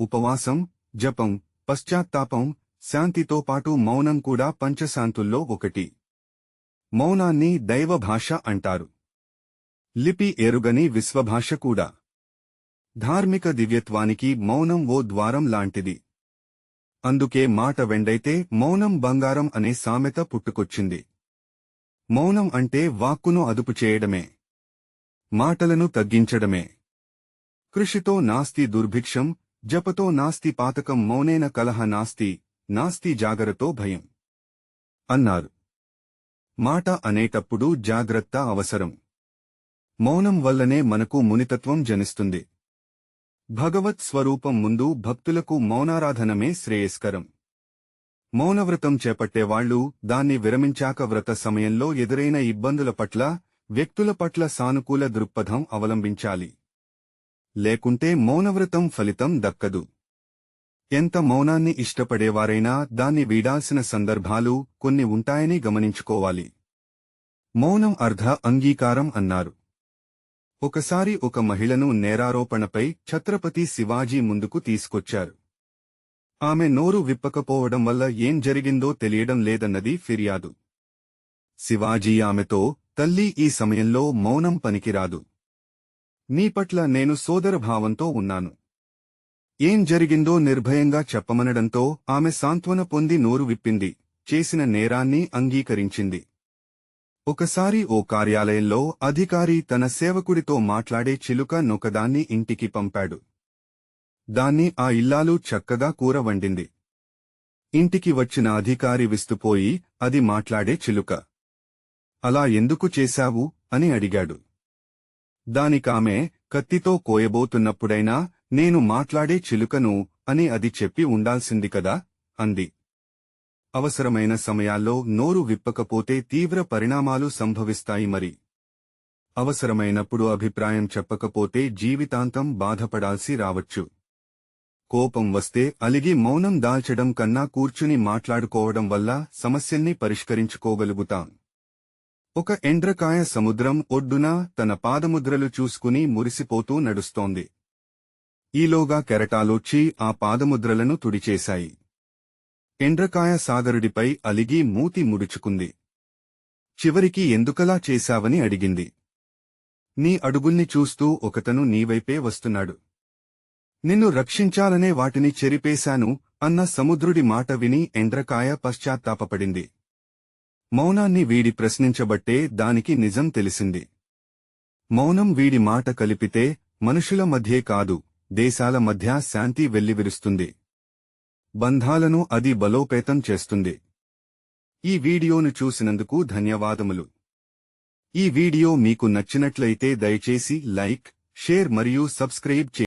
ఉపవాసం జపం పశ్చాత్తాపం శాంతితో పాటు మౌనం కూడా పంచశాంతుల్లో ఒకటి. మౌనాన్ని దైవభాష అంటారు. లిపి ఎరుగని విశ్వభాష కూడా. ధార్మిక దివ్యత్వానికి మౌనం ఓ ద్వారం లాంటిది. అందుకే మాట వెండైతే మౌనం బంగారం అనే సామెత పుట్టుకొచ్చింది. మౌనం అంటే వాక్కును అదుపు చేయడమే. మాటలను తగ్గించడమే. కృషితో నాస్తి దుర్భిక్షం జపతో నాస్తి పాతకం మౌనేన కలహ నాస్తి నాస్తి జాగరతో భయం. అన్నారు. మాట అనేటప్పుడు జాగ్రత్త అవసరం. మౌనం వల్లనే మనకు మునితత్వం జనిస్తుంది. భగవత్ స్వరూపం ముందు భక్తులకు మౌనారాధనమే శ్రేయస్కరం. మౌనవ్రతం చేపట్టేవాళ్ళు దాన్ని విరమించాక వ్రత సమయంలో ఎదురైన ఇబ్బందుల పట్ల వ్యక్తుల పట్ల సానుకూల దృక్పథం అవలంబించాలి. లేకుంటే మౌనవ్రతం ఫలితం దక్కదు. ఎంత మౌనాన్ని ఇష్టపడేవారైనా దాన్ని వీడాల్సిన సందర్భాలు కొన్ని ఉంటాయని గమనించుకోవాలి. మౌనం అర్ధ అంగీకారం అన్నారు. ఒకసారి ఒక మహిళను నేరారోపణపై ఛత్రపతి శివాజీ ముందుకు తీసుకొచ్చారు. ఆమె నోరు విప్పకపోవడం వల్ల ఏం జరిగిందో తెలియడం లేదన్నది ఫిర్యాదు. శివాజీ ఆమెతో తల్లి ఈ సమయంలో మౌనం పనికిరాదు. నీ పట్ల నేను సోదరభావంతో ఉన్నాను. ఏం జరిగిందో నిర్భయంగా చెప్పమనడంతో ఆమె సాంత్వన పొంది నోరు విప్పింది చేసిన నేరాన్ని అంగీకరించింది. ఒకసారి ఓ కార్యాలయంలో అధికారి తన సేవకుడితో మాట్లాడే చిలుక నొకదాన్ని ఇంటికి పంపాడు. దాన్ని ఆ ఇల్లాలు చక్కగా కూర వండింది ఇంటికి వచ్చిన అధికారి విస్తుపోయి అది మాట్లాడే చిలుక. అలా ఎందుకు చేశావు? అని అడిగాడు. దానికామె కత్తితో కోయబోతున్నప్పుడైనా నేను మాట్లాడే చిలుకను అని అది చెప్పి ఉండాల్సింది కదా? అంది. అవసరమైన సమయాల్లో నోరు విప్పకపోతే తీవ్ర పరిణామాలు సంభవిస్తాయి మరి. అవసరమైనప్పుడు అభిప్రాయం చెప్పకపోతే జీవితాంతం బాధపడాల్సి రావచ్చు. కోపం వస్తే అలిగి మౌనం దాల్చడం కన్నా కూర్చుని మాట్లాడుకోవడం వల్ల సమస్యల్ని పరిష్కరించుకోగలుగుతాం. ఒక ఎండ్రకాయ సముద్రం ఒడ్డున తన పాదముద్రలు చూసుకుని మురిసిపోతూ నడుస్తోంది. ఈలోగా కెరటాలొచ్చి ఆ పాదముద్రలను తుడిచేశాయి. ఎండ్రకాయ సాగరుడిపై అలిగి మూతి ముడుచుకుంది. చివరికి ఎందుకలా చేశావని అడిగింది. నీ అడుగుల్ని చూస్తూ ఒకతను నీవైపే వస్తున్నాడు. నిన్ను రక్షించాలనే వాటిని చెరిపేశాను అన్న సముద్రుడి మాట విని ఎండ్రకాయ పశ్చాత్తాపపడింది. మౌనాన్ని వీడి ప్రశ్నించబట్టే దానికి నిజం తెలిసింది. మౌనం వీడి మాట కలిపితే మనుషుల మధ్యే కాదు దేశాల మధ్య శాంతి వెల్లివిరుస్తుంది. బంధాలను అది బలోపేతం చేస్తుంది. ఈ వీడియోను చూసినందుకు ధన్యవాదములు. ఈ వీడియో మీకు నచ్చినట్లయితే దయచేసి లైక్ షేర్ మరియు సబ్స్క్రైబ్ చే